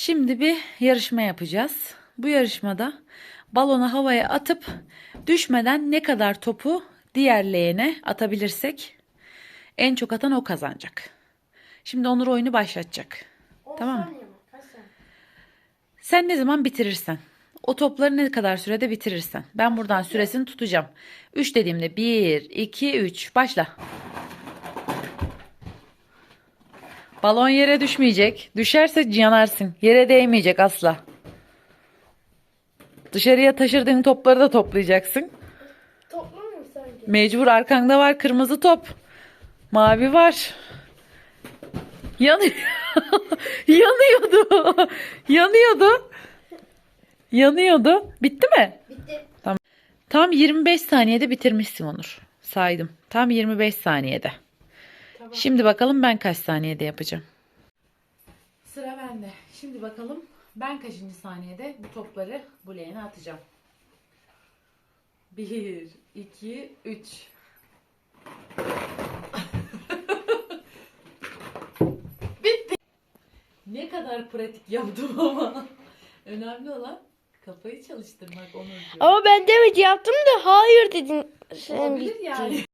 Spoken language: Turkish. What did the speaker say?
Şimdi bir yarışma yapacağız. Bu yarışmada balonu havaya atıp düşmeden ne kadar topu diğer leğene atabilirsek en çok atan o kazanacak. Şimdi Onur oyunu başlatacak. Tamam mı? Sen ne zaman bitirirsen. O topları ne kadar sürede bitirirsen. Ben buradan süresini tutacağım. 3 dediğimde 1, 2, 3. Başla. Balon yere düşmeyecek. Düşerse yanarsın. Yere değmeyecek asla. Dışarıya taşırdığın topları da toplayacaksın. Toplamıyor sanki. Mecbur arkanda var kırmızı top. Mavi var. Yanıyor. Yanıyordu. Yanıyordu. Yanıyordu. Bitti mi? Bitti. Tam 25 saniyede bitirmişsin Onur. Saydım. Tam 25 saniyede. Tamam. Şimdi bakalım ben kaç saniyede yapacağım. Sıra bende. Şimdi bakalım ben kaçıncı saniyede bu topları bu leğene atacağım. 1, 2, 3. Bitti. Ne kadar pratik yaptım ama. Önemli olan kafayı çalıştırmak Onurcuğum. Ama ben demek yaptım da hayır dedin. Sen Olabilir bitti. yani.